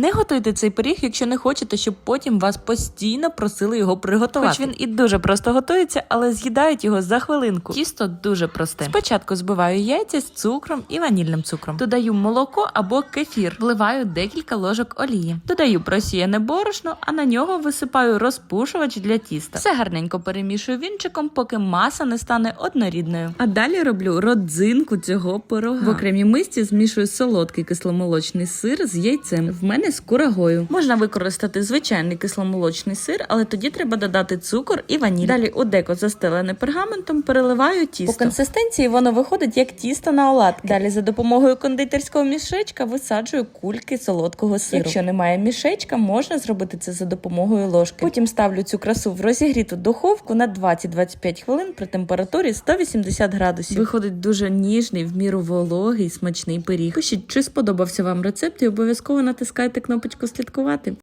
Не готуйте цей пиріг, якщо не хочете, щоб потім вас постійно просили його приготувати. Хоч він і дуже просто готується, але з'їдають його за хвилинку. Тісто дуже просте. Спочатку збиваю яйця з цукром і ванільним цукром. Додаю молоко або кефір, вливаю декілька ложок олії. Додаю просіяне борошно, а на нього висипаю розпушувач для тіста. Все гарненько перемішую вінчиком, поки маса не стане однорідною. А далі роблю родзинку цього пирога. В окремій мисці змішую солодкий кисломолочний сир з яйцем. В мене з курагою. Можна використати звичайний кисломолочний сир, але тоді треба додати цукор і ваніль. Далі у деко застелене пергаментом переливаю тісто. По консистенції воно виходить як тісто на оладки. Далі за допомогою кондитерського мішечка висаджую кульки солодкого сиру. Якщо немає мішечка, можна зробити це за допомогою ложки. Потім ставлю цю красу в розігріту духовку на 20-25 хвилин при температурі 180 градусів. Виходить дуже ніжний, в міру вологий, смачний пиріг. Пишіть, чи сподобався вам рецепт і обов'язково натискайте кнопочку слідкувати.